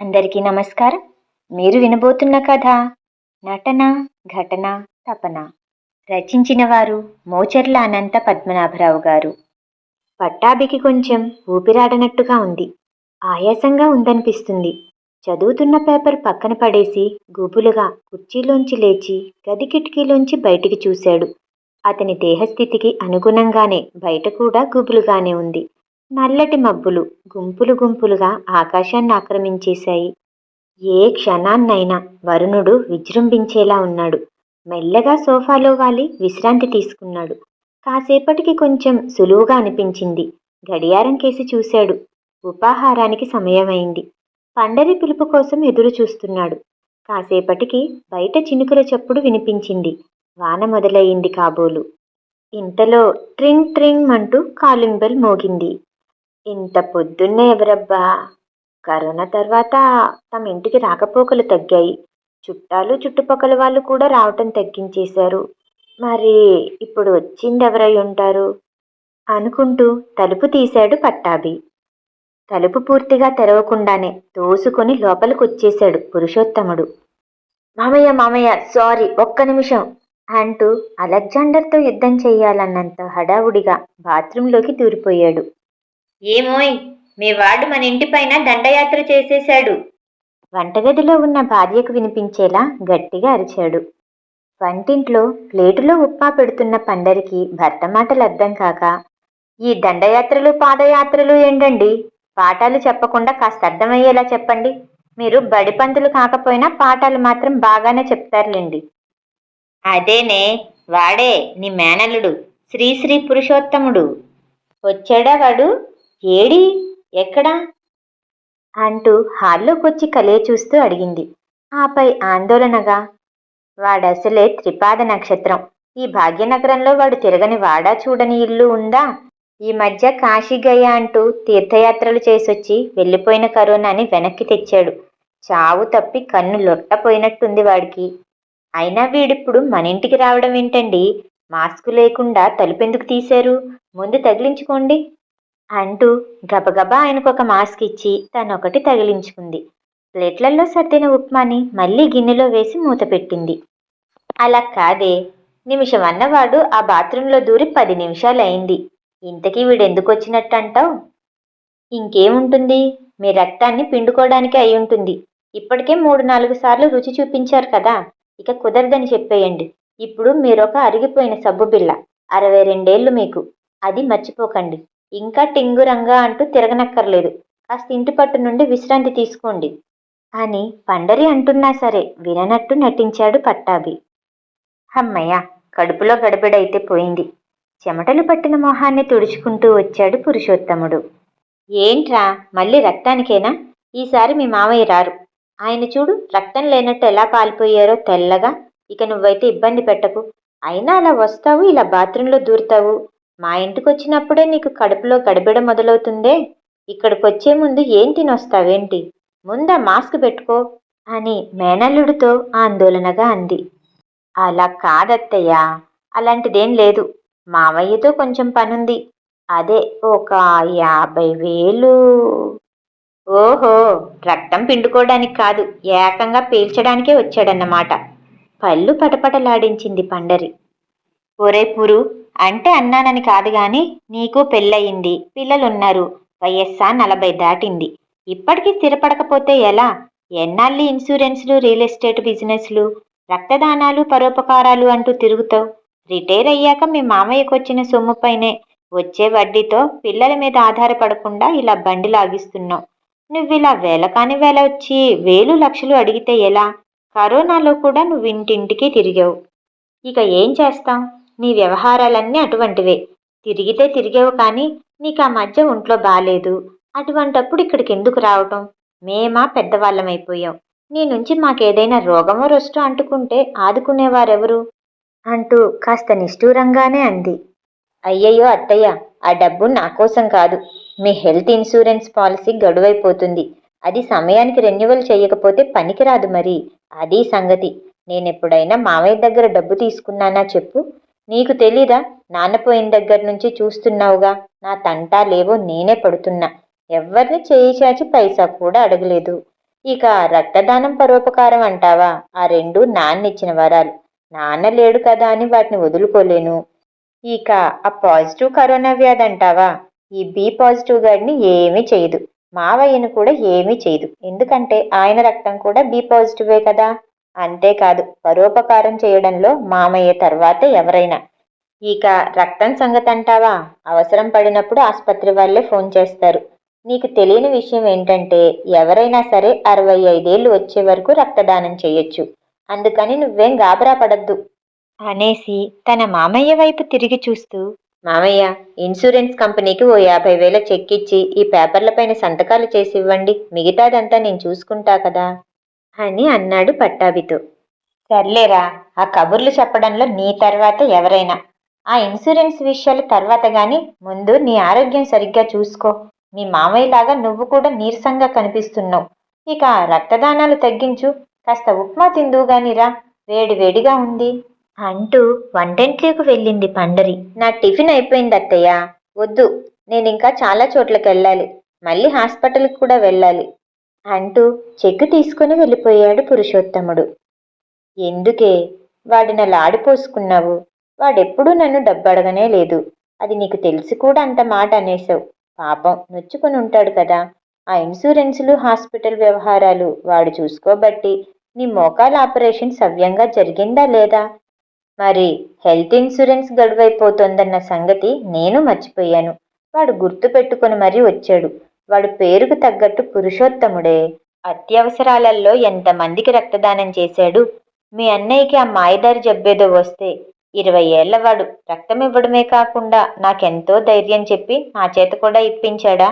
అందరికీ నమస్కారం. మీరు వినబోతున్న కథ నటన ఘటన తపన. రచించిన వారు మోచర్ల అనంత పద్మనాభరావు గారు. పట్టాభికి కొంచెం ఊపిరాడనట్టుగా ఉంది. ఆయాసంగా ఉందనిపిస్తుంది. చదువుతున్న పేపర్ పక్కన పడేసి గుబులుగా కుర్చీలోంచి లేచి గది కిటికీలోంచి బయటికి చూశాడు. అతని దేహస్థితికి అనుగుణంగానే బయట కూడా గుబులుగానే ఉంది. నల్లటి మబ్బులు గుంపులు గుంపులుగా ఆకాశాన్ని ఆక్రమించేశాయి. ఏ క్షణాన్నైనా వరుణుడు విజృంభించేలా ఉన్నాడు. మెల్లగా సోఫాలో వాలి విశ్రాంతి తీసుకున్నాడు. కాసేపటికి కొంచెం సులువుగా అనిపించింది. గడియారం కేసి చూశాడు. ఉపాహారానికి సమయమైంది. పండరి పిలుపు కోసం ఎదురు చూస్తున్నాడు. కాసేపటికి బయట చినుకుల చప్పుడు వినిపించింది. వాన మొదలయ్యింది కాబోలు. ఇంతలో ట్రింగ్ ట్రింగ్ అంటూ కాలింగ్ బెల్ మోగింది. ఇంత పొద్దున్నే ఎవరబ్బా? కరోనా తర్వాత తమ ఇంటికి రాకపోకలు తగ్గాయి. చుట్టాలు చుట్టుపక్కల వాళ్ళు కూడా రావటం తగ్గించేశారు. మరి ఇప్పుడు వచ్చింది ఎవరై ఉంటారు? అనుకుంటూ తలుపు తీశాడు పట్టాభి. తలుపు పూర్తిగా తెరవకుండానే తోసుకొని లోపలికి వచ్చేశాడు పురుషోత్తముడు. మామయ్య మామయ్య సారీ ఒక్క నిమిషం అంటూ అలెగ్జాండర్తో యుద్ధం చేయాలన్నంత హడావుడిగా బాత్రూంలోకి దూరిపోయాడు. ఏమోయ్ మీ వాడు మన ఇంటిపైన దండయాత్ర చేసేశాడు. వంటగదిలో ఉన్న భార్యకు వినిపించేలా గట్టిగా అరిచాడు. వంటింట్లో ప్లేటులో ఉప్మా పెడుతున్న పండరికి భర్త మాటలు అర్థం కాక ఈ దండయాత్రలు పాదయాత్రలు ఏంటండి? పాఠాలు చెప్పకుండా కాస్త అర్థమయ్యేలా చెప్పండి. మీరు బడి పంతులు కాకపోయినా పాఠాలు మాత్రం బాగానే చెప్తారులేండి. అదేనే వాడే నీ మేనల్లుడు శ్రీశ్రీ పురుషోత్తముడు. వచ్చాడా వాడు? ఏడి? ఎక్కడా? అంటూ హాల్లోకొచ్చి కలే చూస్తూ అడిగింది. ఆపై ఆందోళనగా వాడసలే త్రిపాద నక్షత్రం. ఈ భాగ్యనగరంలో వాడు తిరగని వాడా చూడని ఇల్లు ఉందా? ఈ మధ్య కాశీగయ అంటూ తీర్థయాత్రలు చేసొచ్చి వెళ్ళిపోయిన కరోనాని వెనక్కి తెచ్చాడు. చావు తప్పి కన్ను లొట్టపోయినట్టుంది వాడికి. అయినా వీడిప్పుడు మన ఇంటికి రావడం ఏంటండి? మాస్క్ లేకుండా తలుపెందుకు తీశారు? ముందు తగిలించుకోండి. అంటూ గబగబా ఆయనకు ఒక మాస్క్ ఇచ్చి తనొకటి తగిలించుకుంది. ప్లేట్లలో సర్దిన ఉప్మాని మళ్ళీ గిన్నెలో వేసి మూత పెట్టింది. అలా కాదే నిమిషం అన్నవాడు ఆ బాత్రూంలో దూరి పది నిమిషాలు అయింది ఇంతకీ వీడెందుకు వచ్చినట్టు అంటావు ఇంకేముంటుంది? మీ రక్తాన్ని పిండుకోవడానికి అయి ఉంటుంది ఇప్పటికే మూడు నాలుగు సార్లు రుచి చూపించారు కదా ఇక కుదరదని చెప్పేయండి. ఇప్పుడు మీరొక అరిగిపోయిన సబ్బు బిళ్ళ అరవై రెండేళ్ళు మీకు. అది మర్చిపోకండి. ఇంకా టింగురంగా అంటూ తిరగనక్కర్లేదు. కాస్త ఇంటి పట్టు నుండి విశ్రాంతి తీసుకోండి. అని పండరి అంటున్నా సరే విననట్టు నటించాడు పట్టాభి. హమ్మయ్య కడుపులో గడబిడైతే పోయింది. చెమటలు పట్టిన మొహాన్ని తుడుచుకుంటూ వచ్చాడు పురుషోత్తముడు. ఏంట్రా మళ్ళీ రక్తానికేనా? ఈసారి మీ మామయ్య రారు. ఆయన చూడు రక్తం లేనట్టు ఎలా పాలిపోయారో తెల్లగా. ఇక నువ్వైతే ఇబ్బంది పెట్టకు. అయినా అలా వస్తావు ఇలా బాత్రూంలో దూరుతావు. మా ఇంటికి వచ్చినప్పుడే నీకు కడుపులో గడబిడ మొదలవుతుందే. ఇక్కడికి వచ్చే ముందు ఏం తినొస్తావేంటి? ముందా మాస్క్ పెట్టుకో అని మేనల్లుడితో ఆందోళనగా అంది. అలా కాదత్తయ్య అలాంటిదేం లేదు. మావయ్యతో కొంచెం పనుంది. అదే ఒక యాభై వేలు ఓహో రక్తం పిండుకోవడానికి కాదు ఏకంగా పీల్చడానికే వచ్చాడన్నమాట. పళ్ళు పటపటలాడించింది పండరి. ఒరే పురు అంటే అన్నానని కాదు గాని నీకు పెళ్ళయింది పిల్లలున్నారు వయస్సా నలభై దాటింది. ఇప్పటికీ స్థిరపడకపోతే ఎలా? ఎన్నాళ్ళు ఇన్సూరెన్స్లు రియల్ ఎస్టేట్ బిజినెస్లు రక్తదానాలు పరోపకారాలు అంటూ తిరుగుతావు? రిటైర్ అయ్యాక మీ మామయ్యకు వచ్చిన సొమ్ముపైనే వచ్చే వడ్డీతో పిల్లల మీద ఆధారపడకుండా ఇలా బండి లాగిస్తున్నావు. నువ్వు ఇలా వేల కాని వేల వచ్చి వేలు లక్షలు అడిగితే ఎలా? కరోనాలో కూడా నువ్వు ఇంటింటికి తిరిగావు. ఇక ఏం చేస్తాం? నీ వ్యవహారాలన్నీ అటువంటివే. తిరిగితే తిరిగావు కానీ నీకు ఆ మధ్య ఒంట్లో బాలేదు. అటువంటప్పుడు ఇక్కడికి ఎందుకు రావటం? మేమా పెద్దవాళ్ళమైపోయాం. నీ నుంచి మాకేదైనా రోగమో రొస్టో అంటుకుంటే ఆదుకునేవారెవరు? అంటూ కాస్త నిష్ఠూరంగానే అంది. అయ్యయ్యో అత్తయ్య ఆ డబ్బు నా కోసం కాదు. మీ హెల్త్ ఇన్సూరెన్స్ పాలసీ గడువైపోతుంది. అది సమయానికి రెన్యువల్ చేయకపోతే పనికిరాదు మరి. అది సంగతి. నేనెప్పుడైనా మావయ్య దగ్గర డబ్బు తీసుకున్నానా చెప్పు? నీకు తెలీదా? నాన్న పోయిన దగ్గర నుంచి చూస్తున్నావుగా. నా తంటా లేవో నేనే పడుతున్నా. ఎవ్వరిని చేయి చాచి పైసా కూడా అడగలేదు. ఇక రక్తదానం పరోపకారం అంటావా? ఆ రెండు నాన్నిచ్చిన వరాలు. నాన్న లేడు కదా అని వాటిని వదులుకోలేను. ఇక ఆ పాజిటివ్ కరోనా వ్యాధి అంటావా? ఈ బి పాజిటివ్ గాడిని ఏమీ చేయదు. మావయ్యను కూడా ఏమీ చేయదు. ఎందుకంటే ఆయన రక్తం కూడా బి పాజిటివే కదా. అంతేకాదు పరోపకారం చేయడంలో మామయ్య తర్వాతే ఎవరైనా. ఇక రక్తం సంగతి అంటావా అవసరం పడినప్పుడు ఆసుపత్రి వాళ్ళే ఫోన్ చేస్తారు. నీకు తెలియని విషయం ఏంటంటే ఎవరైనా సరే అరవై ఐదేళ్ళు వచ్చే వరకు రక్తదానం చేయొచ్చు. అందుకని నువ్వేం గాబరా పడద్దు. అనేసి తన మామయ్య వైపు తిరిగి చూస్తూ మామయ్య ఇన్సూరెన్స్ కంపెనీకి ఓ యాభై వేల చెక్ ఇచ్చి ఈ పేపర్లపైన సంతకాలు చేసి ఇవ్వండి. మిగతాదంతా నేను చూసుకుంటా కదా. అని అన్నాడు పట్టాభితో. సర్లేరా ఆ కబుర్లు చెప్పడంలో నీ తర్వాత ఎవరైనా. ఆ ఇన్సూరెన్స్ విషయాలు తర్వాత కానీ ముందు నీ ఆరోగ్యం సరిగ్గా చూసుకో. మీ మామయ్యలాగా నువ్వు కూడా నీరసంగా కనిపిస్తున్నావు. ఇక రక్తదానాలు తగ్గించు. కాస్త ఉప్మా తిందువు గానిరా వేడి వేడిగా ఉంది. అంటూ వంటింట్లోకి వెళ్ళింది పండరి. నా టిఫిన్ అయిపోయింది అత్తయ్య. వద్దు. నేనింకా చాలా చోట్లకి వెళ్ళాలి మళ్ళీ హాస్పిటల్కి కూడా వెళ్ళాలి. అంటూ చెక్కు తీసుకుని వెళ్ళిపోయాడు పురుషోత్తముడు. ఎందుకే? వాడిన లాడిపోసుకున్నావు వాడెప్పుడూ నన్ను డబ్బడగనే లేదు. అది నీకు తెలిసి కూడా అంత మాట అనేసావు పాపం నొచ్చుకొని ఉంటాడు కదా. ఆ ఇన్సూరెన్సులు హాస్పిటల్ వ్యవహారాలు వాడు చూసుకోబట్టి నీ మోకాల ఆపరేషన్ సవ్యంగా జరిగిందా లేదా? మరి హెల్త్ ఇన్సూరెన్స్ గడువైపోతోందన్న సంగతి నేను మర్చిపోయాను. వాడు గుర్తు పెట్టుకొని మరీ వచ్చాడు. వాడు పేరుకు తగ్గట్టు పురుషోత్తముడే. అత్యవసరాలలో ఎంతమందికి రక్తదానం చేశాడు? మీ అన్నయ్యకి ఆ మాయదారి జబ్బేదో వస్తే ఇరవై ఏళ్ళవాడు రక్తం ఇవ్వడమే కాకుండా నాకెంతో ధైర్యం చెప్పి నా చేత కూడా ఇప్పించాడా?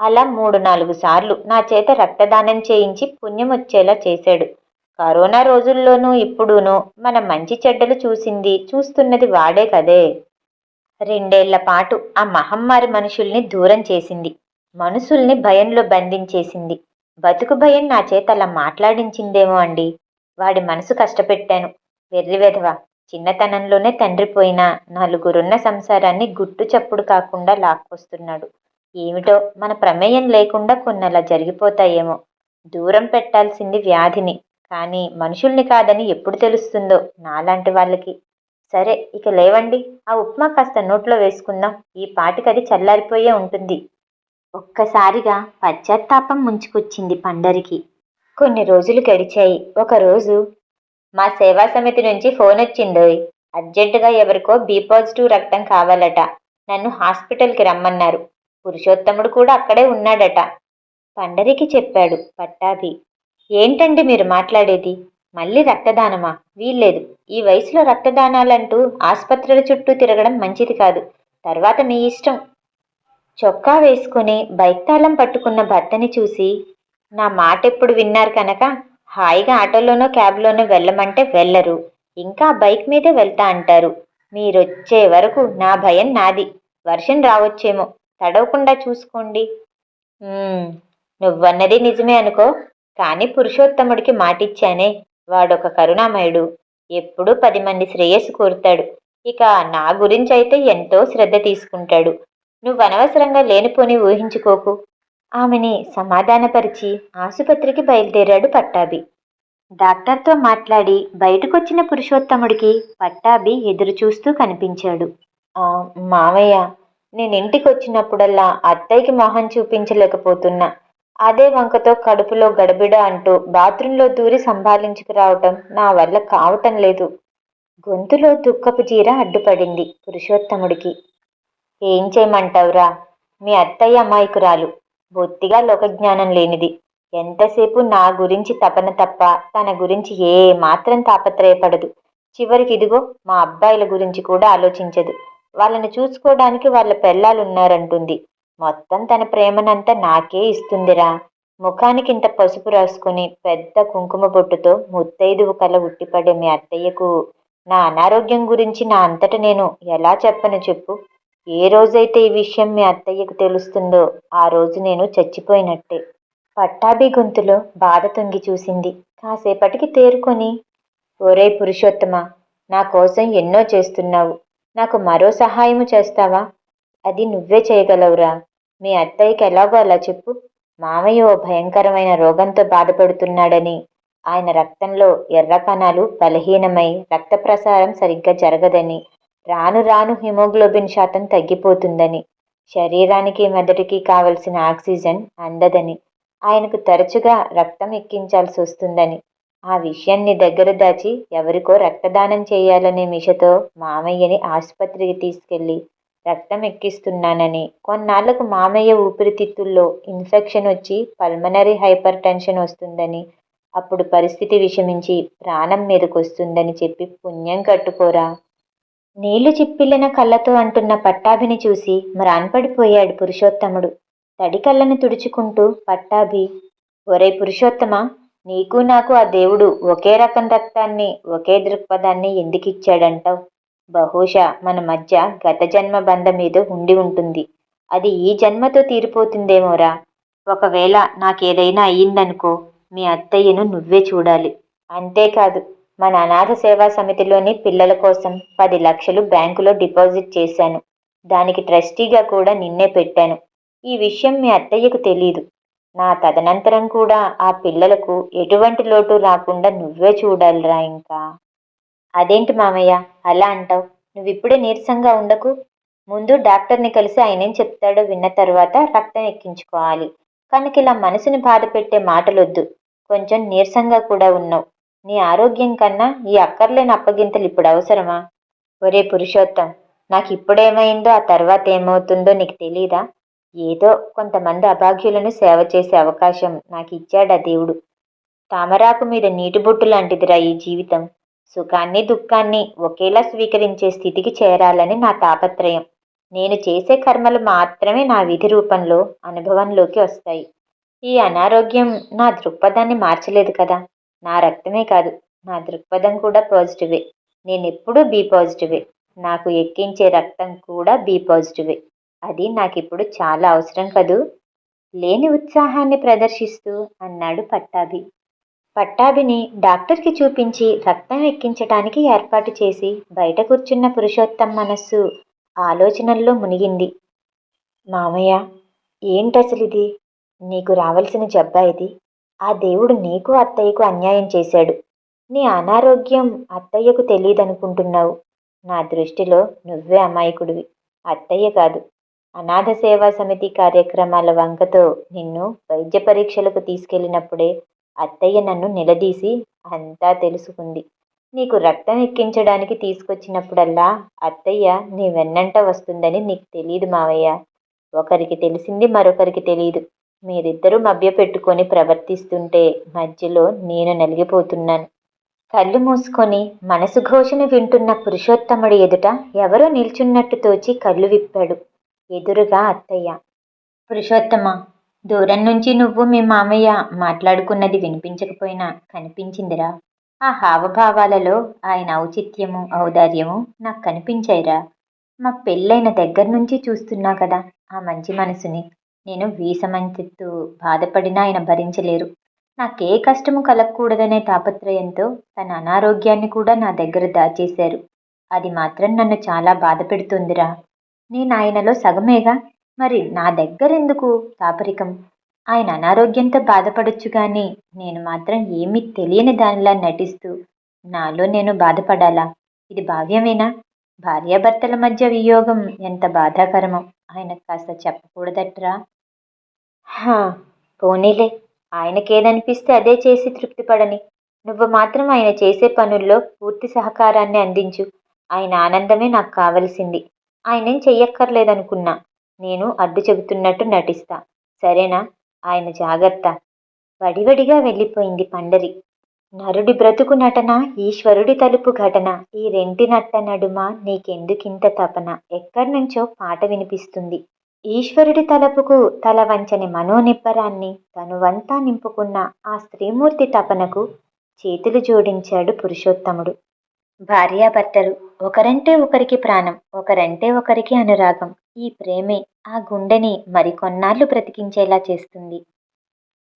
అలా మూడు నాలుగు సార్లు నా చేత రక్తదానం చేయించి పుణ్యం వచ్చేలా చేశాడు. కరోనా రోజుల్లోనూ ఇప్పుడును మన మంచి చెడ్డలు చూసింది చూస్తున్నది వాడే కదే. రెండేళ్ళ పాటు ఆ మహమ్మారి మనుషుల్ని దూరం చేసింది. మనుషుల్ని భయంలో బంధించేసింది. బతుకు భయం నా చేత అలా మాట్లాడించిందేమో అండి. వాడి మనసు కష్టపెట్టాను. వెర్రివెధవ చిన్నతనంలోనే తండ్రి పోయినా నలుగురున్న సంసారాన్ని గుట్టు చప్పుడు కాకుండా లాక్కొస్తున్నాడు. ఏమిటో మన ప్రమేయం లేకుండా కొన్నలా జరిగిపోతాయేమో. దూరం పెట్టాల్సింది వ్యాధిని. కానీ మనుషుల్ని కాదని ఎప్పుడు తెలుస్తుందో నాలాంటి వాళ్ళకి. సరే ఇక లేవండి. ఆ ఉప్మా కాస్త నోట్లో వేసుకుందాం. ఈ పాటికది చల్లారిపోయే ఉంటుంది. ఒక్కసారిగా పశ్చాత్తాపం ముంచుకొచ్చింది పండరికి. కొన్ని రోజులు గడిచాయి. ఒకరోజు మా సేవా సమితి నుంచి ఫోన్ వచ్చిందోయ్. అర్జెంటుగా ఎవరికో బి పాజిటివ్ రక్తం కావాలట. నన్ను హాస్పిటల్కి రమ్మన్నారు. పురుషోత్తముడు కూడా అక్కడే ఉన్నాడట. పండరికి చెప్పాడు పట్టాభి. ఏంటండి మీరు మాట్లాడేది? మళ్ళీ రక్తదానమా? వీల్లేదు. ఈ వయసులో రక్తదానాలంటూ ఆసుపత్రుల చుట్టూ తిరగడం మంచిది కాదు. తర్వాత మీ ఇష్టం. చొక్కా వేసుకుని బైక్ తాళం పట్టుకున్న భర్తని చూసి నా మాట ఎప్పుడు విన్నారు కనుక? హాయిగా ఆటోలోనో క్యాబ్లోనో వెళ్ళమంటే వెళ్ళరు. ఇంకా బైక్ మీదే వెళ్తా అంటారు. మీరొచ్చే వరకు నా భయం నాది. వర్షం రావచ్చేమో. తడవకుండా చూసుకోండి. నువ్వన్నది నిజమే అనుకో. కానీ పురుషోత్తముడికి మాటిచ్చానే. వాడొక కరుణామయుడు. ఎప్పుడూ పది మంది శ్రేయస్సు కోరుతాడు. ఇక నా గురించి అయితే ఎంతో శ్రద్ధ తీసుకుంటాడు. నువ్వు అనవసరంగా లేనిపోని ఊహించుకోకు. ఆమెని సమాధానపరిచి ఆసుపత్రికి బయలుదేరాడు పట్టాభి. డాక్టర్తో మాట్లాడి బయటకొచ్చిన పురుషోత్తముడికి పట్టాభి ఎదురు చూస్తూ కనిపించాడు. మావయ్య మామయ్య నేను ఇంటికి వచ్చినప్పుడల్లా అత్తయ్యకి మొహం చూపించలేకపోతున్నా. అదే వంకతో కడుపులో గడబిడ అంటూ బాత్రూంలో దూరి సంభాళించుకురావటం నా వల్ల కావటం లేదు. గొంతులో దుఃఖపు జీర అడ్డుపడింది పురుషోత్తముడికి. ఏం చేయమంటావురా? మీ అత్తయ్య అమాయకురాలు. బొత్తిగా లోకజ్ఞానం లేనిది. ఎంతసేపు నా గురించి తపన తప్ప తన గురించి ఏ మాత్రం తాపత్రయపడదు. చివరికి ఇదిగో మా అబ్బాయిల గురించి కూడా ఆలోచించదు. వాళ్ళని చూసుకోవడానికి వాళ్ళ పెళ్ళాలున్నారంటుంది. మొత్తం తన ప్రేమనంతా నాకే ఇస్తుందిరా. ముఖానికి ఇంత పసుపు రాసుకుని పెద్ద కుంకుమ బొట్టుతో ముత్తైదువు కల ఉట్టిపడే మీ అత్తయ్యకు నా అనారోగ్యం గురించి నా అంతట నేను ఎలా చెప్పను చెప్పు? ఏ రోజైతే ఈ విషయం మీ అత్తయ్యకు తెలుస్తుందో ఆ రోజు నేను చచ్చిపోయినట్టే. పట్టాభి గొంతులో బాధ తొంగి చూసింది. కాసేపటికి తేరుకొని ఒరే పురుషోత్తమ నా కోసం ఎన్నో చేస్తున్నావు. నాకు మరో సహాయము చేస్తావా? అది నువ్వే చేయగలవురా. మీ అత్తయ్యకి ఎలాగో అలా చెప్పు. మామయ్య ఓ భయంకరమైన రోగంతో బాధపడుతున్నాడని. ఆయన రక్తంలో ఎర్ర కణాలు బలహీనమై రక్త ప్రసారం సరిగ్గా జరగదని. రాను రాను హిమోగ్లోబిన్ శాతం తగ్గిపోతుందని శరీరానికి మెదడుకి కావలసిన ఆక్సిజన్ అందదని ఆయనకు తరచుగా రక్తం ఎక్కించాల్సి వస్తుందని ఆ విషయాన్ని దగ్గర దాచి ఎవరికో రక్తదానం చేయాలనే మిషతో మామయ్యని ఆసుపత్రికి తీసుకెళ్ళి రక్తం ఎక్కిస్తున్నానని కొన్నాళ్ళకు మామయ్య ఊపిరితిత్తుల్లో ఇన్ఫెక్షన్ వచ్చి పల్మనరీ హైపర్ టెన్షన్ వస్తుందని అప్పుడు పరిస్థితి విషమించి ప్రాణం మీదకొస్తుందని చెప్పి పుణ్యం కట్టుకోరా? నీళ్ళు చిప్పిల్లిన కళ్ళతో అంటున్న పట్టాభిని చూసి మ్రాన్పడిపోయాడు పురుషోత్తముడు. తడి కళ్ళను తుడుచుకుంటూ పట్టాభి ఒరే పురుషోత్తమ నీకు నాకు ఆ దేవుడు ఒకే రకం రక్తాన్ని ఒకే దృక్పథాన్ని ఎందుకిచ్చాడంటావు? బహుశా మన మధ్య గత జన్మ బంధం ఏదో ఉండి ఉంటుంది. అది ఈ జన్మతో తీరిపోతుందేమోరా? ఒకవేళ నాకేదైనా అయ్యిందనుకో మీ అత్తయ్యను నువ్వే చూడాలి. అంతేకాదు మన అనాథ సేవా సమితిలోని పిల్లల కోసం పది లక్షలు బ్యాంకులో డిపాజిట్ చేశాను. దానికి ట్రస్టీగా కూడా నిన్నే పెట్టాను. ఈ విషయం మీ అత్తయ్యకు తెలీదు. నా తదనంతరం కూడా ఆ పిల్లలకు ఎటువంటి లోటు రాకుండా నువ్వే చూడాలిరా ఇంకా. అదేంటి మామయ్య? అలా అంటావు. నువ్విప్పుడే నీరసంగా ఉండకు. ముందు డాక్టర్ని కలిసి ఆయనేం చెప్తాడో విన్న తర్వాత రక్తం ఎక్కించుకోవాలి. కనుక ఇలా మనసుని బాధ పెట్టే మాటలొద్దు. కొంచెం నీరసంగా కూడా ఉన్నావు. నీ ఆరోగ్యం కన్నా ఈ అక్కర్లేని అప్పగింతలు ఇప్పుడు అవసరమా? ఒరే పురుషోత్తం నాకు ఇప్పుడేమైందో ఆ తర్వాత ఏమవుతుందో నీకు తెలీదా? ఏదో కొంతమంది అభాగ్యులను సేవ చేసే అవకాశం నాకు ఇచ్చాడా దేవుడు? తామరాకు మీద నీటి బొట్టు లాంటిదిరా ఈ జీవితం. సుఖాన్ని దుఃఖాన్ని ఒకేలా స్వీకరించే స్థితికి చేరాలని నా తాపత్రయం. నేను చేసే కర్మలు మాత్రమే నా విధి రూపంలో అనుభవంలోకి వస్తాయి. ఈ అనారోగ్యం నా దృక్పథాన్ని మార్చలేదు కదా? నా రక్తమే కాదు నా దృక్పథం కూడా పాజిటివే. నేను ఎప్పుడూ బీ పాజిటివే. నాకు ఎక్కించే రక్తం కూడా బీ పాజిటివే. అది నాకు ఇప్పుడు చాలా అవసరం కదూ? లేని ఉత్సాహాన్ని ప్రదర్శిస్తూ అన్నాడు పట్టాభి. పట్టాభిని డాక్టర్కి చూపించి రక్తం ఎక్కించటానికి ఏర్పాటు చేసి బయట కూర్చున్న పురుషోత్తం మనస్సు ఆలోచనల్లో మునిగింది. మామయ్య ఏంటసలు ఇది నీకు రావలసిన జబ్బా ఇది? ఆ దేవుడు నీకు అత్తయ్యకు అన్యాయం చేశాడు. నీ అనారోగ్యం అత్తయ్యకు తెలియదనుకుంటున్నావు. నా దృష్టిలో నువ్వే అమాయకుడివి. అత్తయ్య కాదు. అనాథ సేవా సమితి కార్యక్రమాల వంకతో నిన్ను వైద్య పరీక్షలకు తీసుకెళ్ళినప్పుడే అత్తయ్య నన్ను నిలదీసి అంతా తెలుసుకుంది. నీకు రక్తం ఎక్కించడానికి తీసుకొచ్చినప్పుడల్లా అత్తయ్య నీ వెన్నంట వస్తుందని నీకు తెలియదు మావయ్య. ఒకరికి తెలిసింది మరొకరికి తెలియదు మీరిద్దరూ మభ్యపెట్టుకొని ప్రవర్తిస్తుంటే మధ్యలో నేను నలిగిపోతున్నాను. కళ్ళు మూసుకొని మనసు ఘోషణ వింటున్న పురుషోత్తముడి ఎదుట ఎవరో నిల్చున్నట్టు తోచి కళ్ళు విప్పాడు. ఎదురుగా అత్తయ్య. పురుషోత్తమ దూరం నుంచి నువ్వు మీ మామయ్య మాట్లాడుకున్నది వినిపించకపోయినా కనిపించిందిరా. ఆ హావభావాలలో ఆయన ఔచిత్యము ఔదార్యము నాకు కనిపించాయిరా. మా పెళ్ళైన దగ్గర నుంచి చూస్తున్నా కదా ఆ మంచి మనసుని. నేను వీసమంతిత్తు బాధపడినా ఆయన భరించలేరు. నాకే కష్టము కలగకూడదనే తాపత్రయంతో తన అనారోగ్యాన్ని కూడా నా దగ్గర దాచేశారు. అది మాత్రం నన్ను చాలా బాధ పెడుతుందిరా నేను ఆయనలో సగమేగా? మరి నా దగ్గరెందుకు తాపరికం? ఆయన అనారోగ్యంతో బాధపడొచ్చు కానీ నేను మాత్రం ఏమీ తెలియని దానిలా నటిస్తూ నాలో నేను బాధపడాలా? ఇది భావ్యమేనా? భార్యాభర్తల మధ్య వియోగం ఎంత బాధాకరమో. ఆయన కాస్త చెప్పకూడదట్రా? పోనీలే. ఆయనకేదనిపిస్తే అదే చేసి తృప్తిపడని. నువ్వు మాత్రం ఆయన చేసే పనుల్లో పూర్తి సహకారాన్ని అందించు. ఆయన ఆనందమే నాకు కావలసింది. ఆయనేం చెయ్యక్కర్లేదనుకున్నా. నేను అడ్డు చెబుతున్నట్టు నటిస్తా. సరేనా? ఆయన జాగ్రత్త. వడివడిగా వెళ్ళిపోయింది పండరి. నరుడి బ్రతుకు నటన ఈశ్వరుడి తలుపు ఘటన ఈ రెంటి నట్ట నడుమ నీకెందుకింత తపన? ఎక్కడి నుంచో పాట వినిపిస్తుంది. ఈశ్వరుడి తలపుకు తల వంచని మనోనిబ్బరాన్ని తనువంతా నింపుకున్న ఆ స్త్రీమూర్తి తపనకు చేతులు జోడించాడు పురుషోత్తముడు. భార్యాభర్తలు ఒకరంటే ఒకరికి ప్రాణం ఒకరంటే ఒకరికి అనురాగం. ఈ ప్రేమే ఆ గుండెని మరికొన్నాళ్ళు బ్రతికించేలా చేస్తుంది.